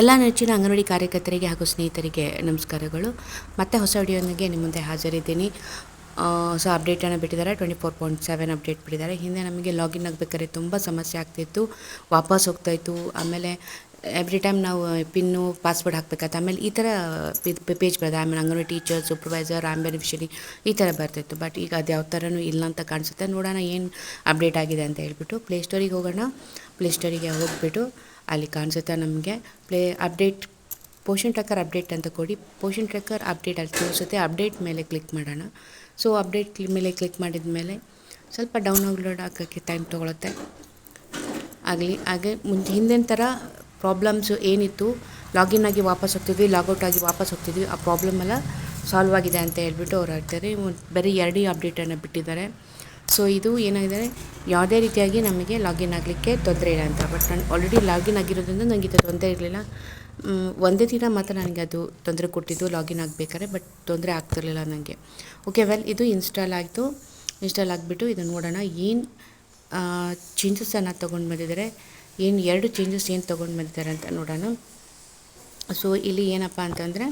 ಎಲ್ಲ ನೆಚ್ಚಿನ ಅಂಗನವಾಡಿ ಕಾರ್ಯಕರ್ತರಿಗೆ ಹಾಗೂ ಸ್ನೇಹಿತರಿಗೆ ನಮಸ್ಕಾರಗಳು. ಮತ್ತೆ ಹೊಸ ವಿಡಿಯೋನಿಗೆ ನಿಮ್ಮ ಮುಂದೆ ಹಾಜರಿದ್ದೀನಿ. ಹೊಸ ಅಪ್ಡೇಟನ್ನು ಬಿಟ್ಟಿದ್ದಾರೆ. Twenty four point seven update ಬಿಟ್ಟಿದ್ದಾರೆ. ಹಿಂದೆ ನಮಗೆ ಲಾಗಿನ್ ಆಗಬೇಕಾದ್ರೆ ತುಂಬ ಸಮಸ್ಯೆ ಆಗ್ತಿತ್ತು. ವಾಪಸ್ ಹೋಗ್ತಾಯಿತ್ತು ಆಮೇಲೆ ಎವ್ರಿ ಟೈಮ್ ನಾವು ಪಿನ್ನು ಪಾಸ್ವರ್ಡ್ ಹಾಕಬೇಕಾಯ್ತು ಆಮೇಲೆ ಈ ಥರ ಪೇಜ್ ಬರ್ತದೆ. ಆಮೇಲೆ anganwadi teacher supervisor and beneficiary ಈ ಥರ ಬರ್ತಿತ್ತು. ಬಟ್ ಈಗ ಅದು ಯಾವ ಥರನೂ ಇಲ್ಲ ಅಂತ ಕಾಣಿಸುತ್ತೆ. ನೋಡೋಣ ಏನು ಅಪ್ಡೇಟ್ ಆಗಿದೆ ಅಂತ ಹೇಳ್ಬಿಟ್ಟು ಪ್ಲೇಸ್ಟೋರಿಗೆ ಹೋಗೋಣ. ಪ್ಲೇಸ್ಟೋರಿಗೆ ಹೋಗ್ಬಿಟ್ಟು ಅಲ್ಲಿ ಕಾಣಿಸುತ್ತೆ ನಮಗೆ. Play update Poshan tracker update ಅಂತ ಕೊಡಿ. ಪೋಷನ್ ಟ್ರ್ಯಾಕರ್ ಅಪ್ಡೇಟ್ ಅಲ್ಲಿ ತೋರಿಸುತ್ತೆ. ಅಪ್ಡೇಟ್ ಮೇಲೆ ಕ್ಲಿಕ್ ಮಾಡೋಣ. ಸೊ, ಅಪ್ಡೇಟ್ ಮೇಲೆ ಕ್ಲಿಕ್ ಮಾಡಿದ ಮೇಲೆ ಸ್ವಲ್ಪ ಡೌನ್ ಅಪ್ಲೋಡ್ ಆಗೋಕ್ಕೆ ಟೈಮ್ ತೊಗೊಳುತ್ತೆ. ಆಗಲಿ, ಹಾಗೆ ಮುಂಚೆ ಹಿಂದಿನ ಥರ ಪ್ರಾಬ್ಲಮ್ಸು ಏನಿತ್ತು, ಲಾಗಿನ್ ಆಗಿ ವಾಪಸ್ ಹೋಗ್ತಿದ್ವಿ ಲಾಗೌಟ್ ಆಗಿ ವಾಪಸ್ ಹೋಗ್ತಿದ್ವಿ, ಆ ಪ್ರಾಬ್ಲಮ್ ಎಲ್ಲ ಸಾಲ್ವ್ ಆಗಿದೆ ಅಂತ ಹೇಳ್ಬಿಟ್ಟು ಅವ್ರು ಹೇಳ್ತಾರೆ. ಬರೀ ಎರಡೇ ಅಪ್ಡೇಟನ್ನು ಬಿಟ್ಟಿದ್ದಾರೆ. ಸೊ ಇದು ಏನಾಗಿದೆ? ಯಾವುದೇ ರೀತಿಯಾಗಿ ನಮಗೆ ಲಾಗಿನ್ ಆಗಲಿಕ್ಕೆ ತೊಂದರೆ ಇಲ್ಲ ಅಂತ. ಬಟ್ ನಾನು ಆಲ್ರೆಡಿ ಲಾಗಿನ್ ಆಗಿರೋದ್ರಿಂದ ನನಗೆ ಇದು ತೊಂದರೆ ಇರಲಿಲ್ಲ. ಒಂದೇ ದಿನ ಮಾತ್ರ ನನಗೆ ಅದು ತೊಂದರೆ ಕೊಟ್ಟಿದ್ದು ಲಾಗಿನ್ ಆಗಬೇಕಾದ್ರೆ ಬಟ್ ತೊಂದರೆ ಆಗ್ತಿರಲಿಲ್ಲ ನನಗೆ ಓಕೆ ವೆಲ್ ಇದು ಇನ್ಸ್ಟಾಲ್ ಆಯಿತು. ಇನ್ಸ್ಟಾಲ್ ಆಗಿಬಿಟ್ಟು ಇದನ್ನು ನೋಡೋಣ, ಏನು ಚೇಂಜಸನ್ನು ತೊಗೊಂಡು ಬಂದಿದ್ದಾರೆ. ಏನು, ಎರಡು ಚೇಂಜಸ್ ಏನು ತೊಗೊಂಡು ಬಂದಿದ್ದಾರೆ ಅಂತ ನೋಡೋಣ. ಸೊ ಇಲ್ಲಿ ಏನಪ್ಪ ಅಂತಂದರೆ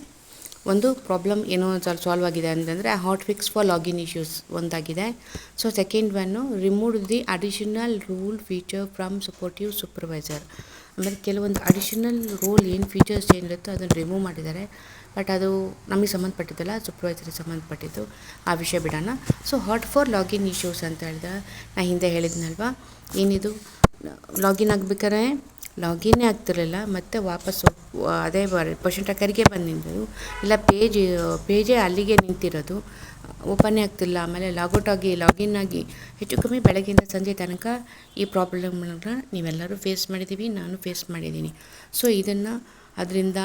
ಒಂದು ಪ್ರಾಬ್ಲಮ್ ಏನೋ ಸಾಲ್ವ್ ಆಗಿದೆ ಅಂತಂದರೆ hot fix for login issues ಒಂದಾಗಿದೆ. So second one remove the additional rule feature from supportive supervisor ಆಮೇಲೆ ಕೆಲವೊಂದು ಅಡಿಷನಲ್ ರೂಲ್ ಏನು ಫೀಚರ್ಸ್ ಏನಿರುತ್ತೋ ಅದನ್ನು ರಿಮೂವ್ ಮಾಡಿದ್ದಾರೆ. ಬಟ್ ಅದು ನಮಗೆ ಸಂಬಂಧಪಟ್ಟಿದ್ದಲ್ಲ ಸೂಪರ್ವೈಸರಿಗೆ ಸಂಬಂಧಪಟ್ಟಿದ್ದು, ಆ ವಿಷಯ ಬಿಡೋಣ. So hot for login issues ಅಂತ ಹೇಳಿದ, ನಾ ಹಿಂದೆ ಹೇಳಿದ್ನಲ್ವಾ? ಏನಿದು? ಲಾಗಿನ್ ಆಗಬೇಕಾರೆ ಲಾಗಿನ್ನೇ ಆಗ್ತಿರಲಿಲ್ಲ, ಮತ್ತು ವಾಪಸ್ ಹೋಗ್- ಅದೇ ಪರ್ಸೆಂಟ್ ಟ್ರ್ಯಾಕರಿಗೆ ಬಂದು ನಿಂತು ಇಲ್ಲ, ಪೇಜ್, ಪೇಜೇ ಅಲ್ಲಿಗೆ ನಿಂತಿರೋದು. ಓಪನ್ ಆಗ್ತಿಲ್ಲ ಆಮೇಲೆ ಲಾಗೌಟ್ ಆಗಿ ಲಾಗಿನ್ ಆಗಿ ಹೆಚ್ಚು ಕಮ್ಮಿ ಬೆಳಗ್ಗೆಯಿಂದ ಸಂಜೆ ತನಕ ಈ ಪ್ರಾಬ್ಲಮ್ನ ನೀವೆಲ್ಲರೂ ಫೇಸ್ ಮಾಡಿದ್ದೀವಿ, ನಾನು ಫೇಸ್ ಮಾಡಿದ್ದೀನಿ. ಸೊ ಇದನ್ನು ಅದರಿಂದ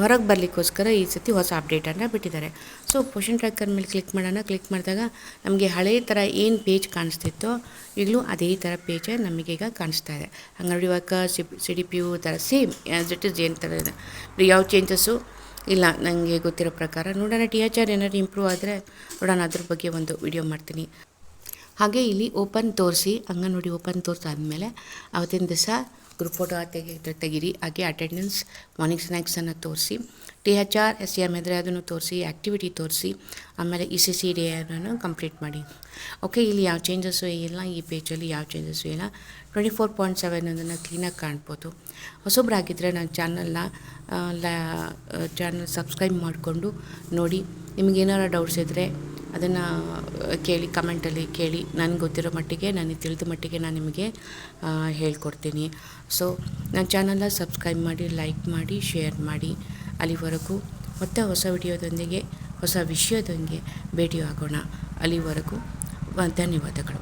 ಹೊರಗೆ ಬರಲಿಕ್ಕೋಸ್ಕರ ಈ ಸತಿ ಹೊಸ ಅಪ್ಡೇಟನ್ನು ಬಿಟ್ಟಿದ್ದಾರೆ. ಸೊ ಪೋಷನ್ ಟ್ರ್ಯಾಕರ್ ಮೇಲೆ ಕ್ಲಿಕ್ ಮಾಡೋಣ. ಕ್ಲಿಕ್ ಮಾಡಿದಾಗ ನಮಗೆ ಹಳೆಯ ಥರ ಏನು ಪೇಜ್ ಕಾಣಿಸ್ತಿತ್ತೋ ಈಗಲೂ ಅದೇ ಥರ ಪೇಜೇ ನಮಗೀಗ ಕಾಣಿಸ್ತಾ ಇದೆ. ಅಂಗನವಾಡಿ ಇವಾಗ C C D P U ಥರ ಸೇಮ್ ಆ್ಯಸ್ ಇಟ್ ಇಸ್ ಏನು ಥರ ಇದೆ. ಯಾವ ಚೇಂಜಸ್ಸು ಇಲ್ಲ ನನಗೆ ಗೊತ್ತಿರೋ ಪ್ರಕಾರ ನೋಡೋಣ. ಟಿ ಎಚ್ ಆರ್ ಏನಾದ್ರು ಇಂಪ್ರೂವ್ ಆದರೆ ನೋಡೋಣ. ಅದ್ರ ಬಗ್ಗೆ ಒಂದು ವಿಡಿಯೋ ಮಾಡ್ತೀನಿ. ಹಾಗೆ ಇಲ್ಲಿ ಓಪನ್ ತೋರಿಸಿ, ಅಂಗನವಾಡಿ ಓಪನ್ ತೋರಿಸಾದ್ಮೇಲೆ ಅವತ್ತಿನ ದಿವಸ ಗ್ರೂಪ್ ಫೋಟೋ ತೆಗಿ ತೆಗೀರಿ ಹಾಗೆ ಅಟೆಂಡೆನ್ಸ್ ಮಾರ್ನಿಂಗ್ ಸ್ನ್ಯಾಕ್ಸನ್ನು ತೋರಿಸಿ T H R S M ಇದ್ದರೆ ಅದನ್ನು ತೋರಿಸಿ ಆ್ಯಕ್ಟಿವಿಟಿ ತೋರಿಸಿ, ಆಮೇಲೆ ಇ ಸಿ ಸಿ ಡಿ ಅನ್ನು ಕಂಪ್ಲೀಟ್ ಮಾಡಿ. ಓಕೆ ಇಲ್ಲಿ ಯಾವ ಚೇಂಜಸ್ಸು ಇಲ್ಲ, ಈ ಪೇಜಲ್ಲಿ ಯಾವ ಚೇಂಜಸ್ಸು ಇಲ್ಲ. ಟ್ವೆಂಟಿ ಫೋರ್ ಪಾಯಿಂಟ್ ಸೆವೆನ್ ಅದನ್ನು ಕ್ಲೀನಾಗಿ ಕಾಣ್ಬೋದು. ಹೊಸೊಬ್ಬರಾಗಿದ್ದರೆ ನನ್ನ ಚಾನಲ್ನ ಚಾನಲ್ ಸಬ್ಸ್ಕ್ರೈಬ್ ಮಾಡಿಕೊಂಡು ನೋಡಿ. ನಿಮಗೇನಾರು ಡೌಟ್ಸ್ ಇದ್ದರೆ ಅದನ್ನು ಕೇಳಿ ಕಮೆಂಟಲ್ಲಿ ಕೇಳಿ ನನಗೆ ಗೊತ್ತಿರೋ ಮಟ್ಟಿಗೆ, ನನಗೆ ತಿಳಿದ ಮಟ್ಟಿಗೆ ನಾನು ನಿಮಗೆ ಹೇಳ್ಕೊಡ್ತೀನಿ. ಸೊ ನನ್ನ ಚಾನಲ್ನ ಸಬ್ಸ್ಕ್ರೈಬ್ ಮಾಡಿ ಲೈಕ್ ಮಾಡಿ ಶೇರ್ ಮಾಡಿ. ಅಲ್ಲಿವರೆಗೂ ಮತ್ತೆ ಹೊಸ ವಿಡಿಯೋದೊಂದಿಗೆ, ಹೊಸ ವಿಷಯದೊಂದಿಗೆ ಭೇಟಿಯಾಗೋಣ. ಅಲ್ಲಿವರೆಗೂ ಧನ್ಯವಾದಗಳು.